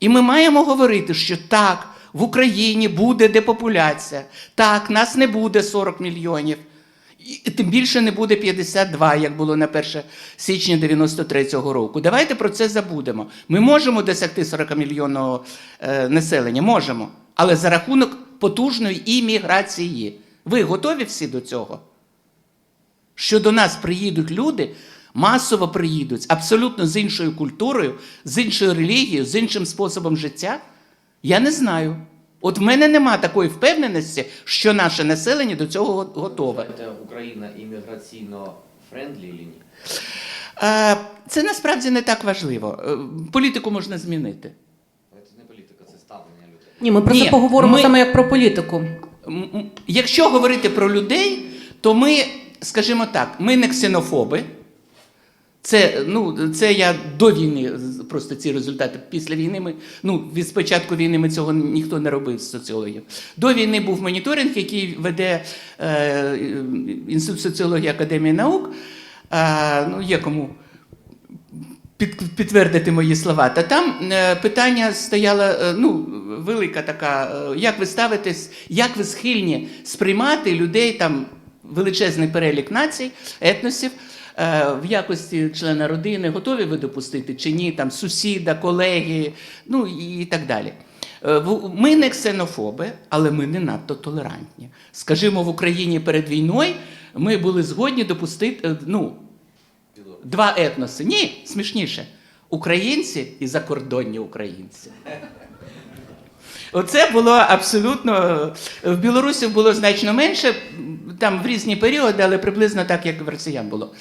І ми маємо говорити, що так, в Україні буде депопуляція, так, нас не буде 40 мільйонів. І тим більше не буде 52, як було на 1 січня 93-го року. Давайте про це забудемо. Ми можемо досягти 40 мільйонного е, населення, можемо, але за рахунок потужної імміграції. Ви готові всі до цього? Що до нас приїдуть люди, масово приїдуть абсолютно з іншою культурою, з іншою релігією, з іншим способом життя? Я не знаю. От в мене нема такої впевненості, що наше населення до цього готове. Це Україна імміграційно френдлі чи ні? Е, Це насправді не так важливо. Е, Політику можна змінити. Це не політика, це ставлення людей. Ні, ми про Ні, це поговоримо ми- саме як про політику. Якщо говорити про людей, то ми, скажімо так, ми не ксенофоби. Це, ну, це я до війни, просто ці результати. Після війни ми, ну, від спочатку війни ми цього ніхто не робив з соціологів. До війни був моніторинг, який веде е, Інститут соціології Академії наук. Е, ну, є кому під, підтвердити мої слова. Та там е, питання стояло е, ну, велика така, е, як ви ставитесь, як ви схильні сприймати людей, там величезний перелік націй, етносів. Е, В якості члена родини готові ви допустити чи ні, там сусіда, колеги, ну і так далі. Е, Ми не ксенофоби, але ми не надто толерантні. Скажімо, в Україні перед війною ми були згодні допустити, е, ну, Два етноси. Ні, смішніше. Українці і закордонні українці. Оце було абсолютно. В Білорусі було значно менше, там в різні періоди, але приблизно так, як в росіян було.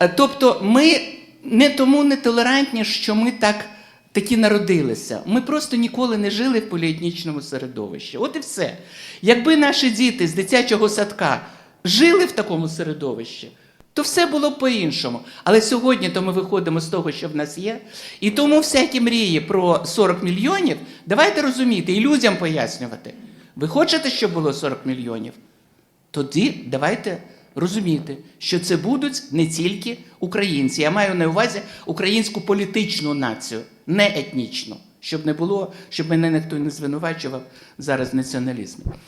Е, Тобто, ми не тому не толерантні, що ми так такі народилися. Ми просто ніколи не жили в поліетнічному середовищі. От і все. Якби наші діти з дитячого садка жили в такому середовищі, то все було б по-іншому. Але сьогодні то ми виходимо з того, що в нас є. І тому всякі мрії про 40 мільйонів, давайте розуміти і людям пояснювати. Ви хочете, щоб було 40 мільйонів? Тоді давайте розуміти, що це будуть не тільки українці. Я маю на увазі українську політичну націю, не етнічну, щоб не було, щоб мене ніхто не звинувачував зараз в націоналізмі.